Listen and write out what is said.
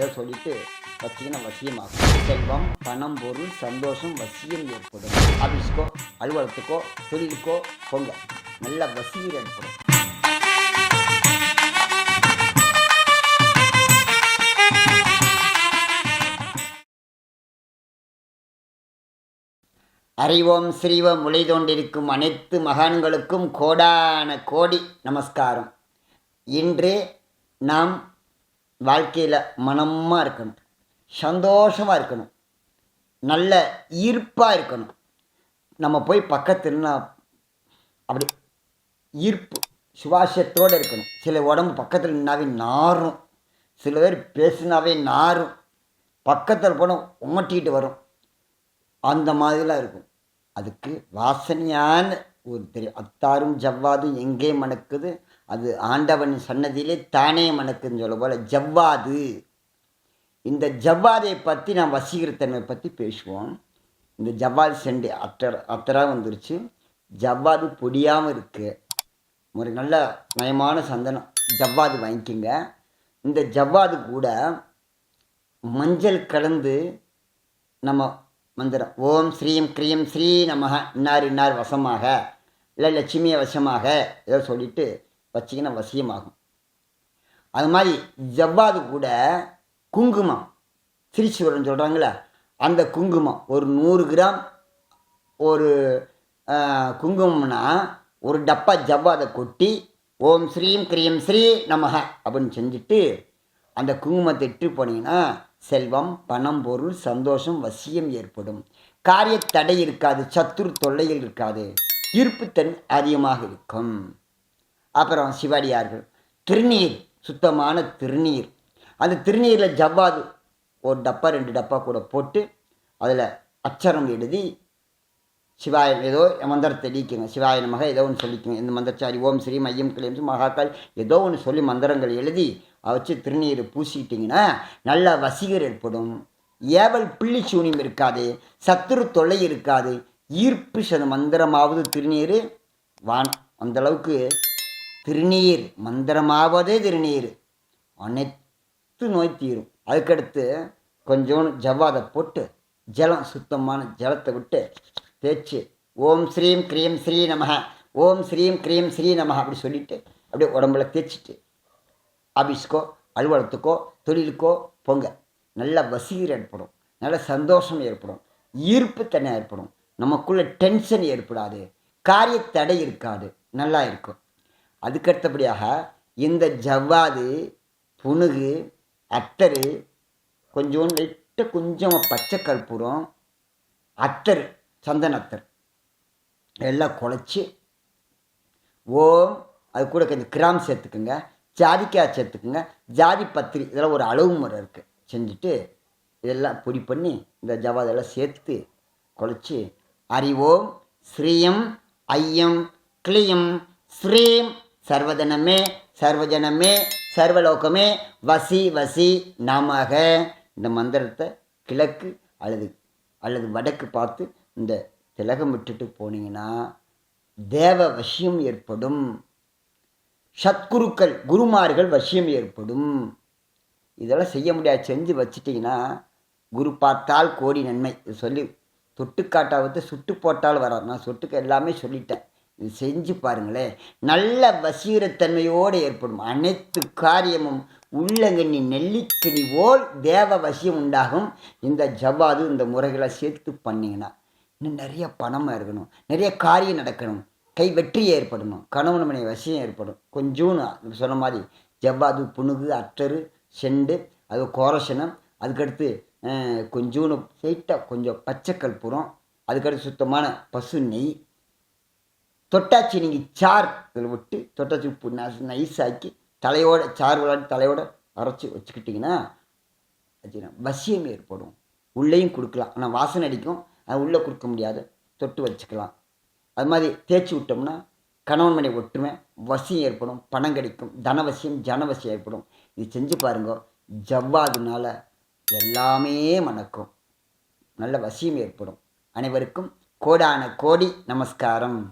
இதை சொல்லிட்டு வச்சிங்கன்னா வசியமாகும். செல்வம் பணம் பொருள் சந்தோஷம் வசியம் ஏற்படும். ஆஃபீஸ்க்கோ அலுவலகத்துக்கோ தொழிலுக்கோ போங்க. நல்ல வசியம் ஏற்படும். அறிவோம் ஸ்ரீவம் முளை தோண்டிருக்கும் அனைத்து மகான்களுக்கும் கோடான கோடி நமஸ்காரம். இன்று நாம் வாழ்க்கையில் மனமாக இருக்கணும். சந்தோஷமாக இருக்கணும். நல்ல ஈர்ப்பாக இருக்கணும். நம்ம போய் பக்கத்தில் அப்படி ஈர்ப்பு சுவாசத்தோடு இருக்கணும். சில உடம்பு பக்கத்தில் நின்னாவே நாரும். சில பேர் பேசினாவே நாரும். பக்கத்தில் போனால் உமட்டிக்கிட்டு வரும். அந்த மாதிரிலாம் இருக்கும். அதுக்கு வாசனையான ஒரு தெரியும் அத்தாரும் ஜவ்வாதும் எங்கே மணக்குது? அது ஆண்டவன் சன்னதியிலே தானே மணக்குதுன்னு சொல்ல போல ஜவ்வாது. இந்த ஜவ்வாதை பற்றி நான் வசீகரத்தன்மை பற்றி பேசுவோம். இந்த ஜவ்வாது செண்டு அத்தர் அத்தராக வந்துருச்சு. ஜவ்வாது பொடியாமல் இருக்குது ஒரு நல்ல நயமான சந்தனம். ஜவ்வாது வாங்கிக்கோங்க. இந்த ஜவ்வாது கூட மஞ்சள் கலந்து நம்ம மந்திரம். ஓம் ஸ்ரீம் க்ரீம் ஸ்ரீ நமக இன்னார் இன்னார் வசமாக. இல்லை லட்சுமியை வசமாக. ஏதோ சொல்லிட்டு வச்சிங்கன்னா வசியமாகும். அது மாதிரி ஜவ்வாது கூட குங்குமம். சிரிச்சுவரன் சொல்கிறாங்களே அந்த குங்குமம். ஒரு நூறு கிராம் ஒரு குங்குமம்னா ஒரு டப்பா ஜவ்வாதை கொட்டி ஓம் ஸ்ரீம் கிரீம் ஸ்ரீ நமக அப்படின்னு செஞ்சுட்டு அந்த குங்குமத்தை இட்டு போனீங்கன்னா செல்வம் பணம் பொருள் சந்தோஷம் வசியம் ஏற்படும். காரிய தடை இருக்காது சத்துரு தொல்லைகள் இருக்காது. ஈர்ப்புத்தன் அதிகமாக இருக்கும். அப்புறம் சிவாடியார்கள் திருநீர் சுத்தமான திருநீர். அந்த திருநீரில் ஜவ்வாது ஒரு டப்பா ரெண்டு டப்பா கூட போட்டு அதில் அச்சரம் எழுதி சிவாய ஏதோ மந்திரத்தை நீக்குங்க சிவாய நமக ஏதோ ஒன்று சொல்லிக்கோங்க. இந்த மந்திரச்சாரி ஓம் ஸ்ரீ மையம் கிளியம் மகாக்கால் ஏதோ ஒன்று சொல்லி மந்திரங்கள் எழுதி வச்சு திருநீர் பூசிட்டிங்கன்னா நல்ல வசீகர் ஏற்படும். ஏவல் பிள்ளி சூனியம் இருக்காது சத்துரு தொல்லை இருக்காது. ஈர்ப்பு சத மந்திரமாவது திருநீர். வான் அந்தளவுக்கு திருநீர் மந்திரமாவதே திருநீர். அனைத்து நோய் தீரும். அதுக்கடுத்து கொஞ்சோண்டு ஜவ்வாதை போட்டு ஜலம் சுத்தமான ஜலத்தை விட்டு தேய்ச்சி ஓம் ஸ்ரீம் க்ரீம் ஸ்ரீ நமக ஓம் ஸ்ரீம் க்ரீம் ஸ்ரீ நமக அப்படி சொல்லிவிட்டு அப்படியே உடம்புல தேய்ச்சிட்டு ஆஃபீஸ்க்கோ அலுவலகத்துக்கோ தொழிலுக்கோ போங்க. நல்ல வசீர் ஏற்படும். நல்ல சந்தோஷம் ஏற்படும். ஈர்ப்பு தன்மை ஏற்படும். நமக்குள்ள டென்ஷன் ஏற்படாது. காரிய தடை இருக்காது. நல்லா இருக்கும். அதுக்கடுத்தபடியாக இந்த ஜவ்வாது புணுகு அத்தரு கொஞ்சோண்டு லைட்டாக கொஞ்சம் பச்சை கற்பூரம் அத்தர் சந்தன அத்தர். எல்லாம் குழச்சி ஓம் அது கூட கொஞ்சம் கிராம் சேர்த்துக்குங்க. ஜாதிக்காய் சேர்த்துக்குங்க. ஜாதி பத்திரி இதெல்லாம் ஒரு அளவு முறை இருக்குது செஞ்சுட்டு இதெல்லாம் பொடி பண்ணி இந்த ஜவாதெல்லாம் சேர்த்து குழச்சி அறிவோம் ஸ்ரீயம் ஐயம் கிளியம் ஸ்ரீம் சர்வதனமே சர்வஜனமே சர்வலோகமே வசி வசி நாமாக. இந்த மந்திரத்தை கிழக்கு அல்லது அல்லது வடக்கு பார்த்து இந்த திலகம் விட்டுட்டு போனீங்கன்னா தேவ வசியம் ஏற்படும். சத்குருக்கள் குருமார்கள் வசியம் ஏற்படும். இதெல்லாம் செய்ய முடியாது. செஞ்சு வச்சிட்டிங்கன்னா குரு பார்த்தால் கோடி நன்மை. இது சொல்லி தொட்டுக்காட்டாவது சுட்டு போட்டால் வராது. நான் சொட்டுக்கு எல்லாமே சொல்லிட்டேன். இது செஞ்சு பாருங்களேன் நல்ல வசீரத்தன்மையோடு ஏற்படும். அனைத்து காரியமும் உள்ளங்கண்ணி நெல்லிக்கணி போல் தேவ வசியம் உண்டாகும். இந்த ஜவ்வாது இந்த முறைகளை சேர்த்து பண்ணிங்கன்னா இன்னும் நிறைய பணமாக இருக்கணும். நிறைய காரியம் நடக்கணும். கை வெற்றி ஏற்படணும் கணவன் மனை வசியம் ஏற்படும். கொஞ்சோன்னு சொன்ன மாதிரி ஜவ்வாது புணுகு அற்றரு செண்டு அது கோரசனம் அதுக்கடுத்து கொஞ்சோன்னு சைட்டாக கொஞ்சம் பச்சை கற்பூரம் அதுக்கடுத்து சுத்தமான பசு நெய். தொட்டாச்சி நீங்கள் சார் இதில் விட்டு தொட்டாச்சி உப்பு நைஸ் ஆக்கி தலையோட சார் விளாடி தலையோட அரைச்சி வச்சுக்கிட்டிங்கன்னா வசியம் ஏற்படும். உள்ளேயும் கொடுக்கலாம். ஆனால் வாசனை அடிக்கும். அது உள்ளே கொடுக்க முடியாது. தொட்டு வச்சுக்கலாம். அது மாதிரி தேய்ச்சி விட்டோம்னா கணவன் மனை ஒற்றுமை வசியம் ஏற்படும் பணம் கிடைக்கும் தனவசியம் ஜனவசியம் ஏற்படும். இது செஞ்சு பாருங்க ஜவ்வாதுனால எல்லாமே மணக்கும். நல்ல வசியம் ஏற்படும். அனைவருக்கும் கோடான கோடி நமஸ்காரம்.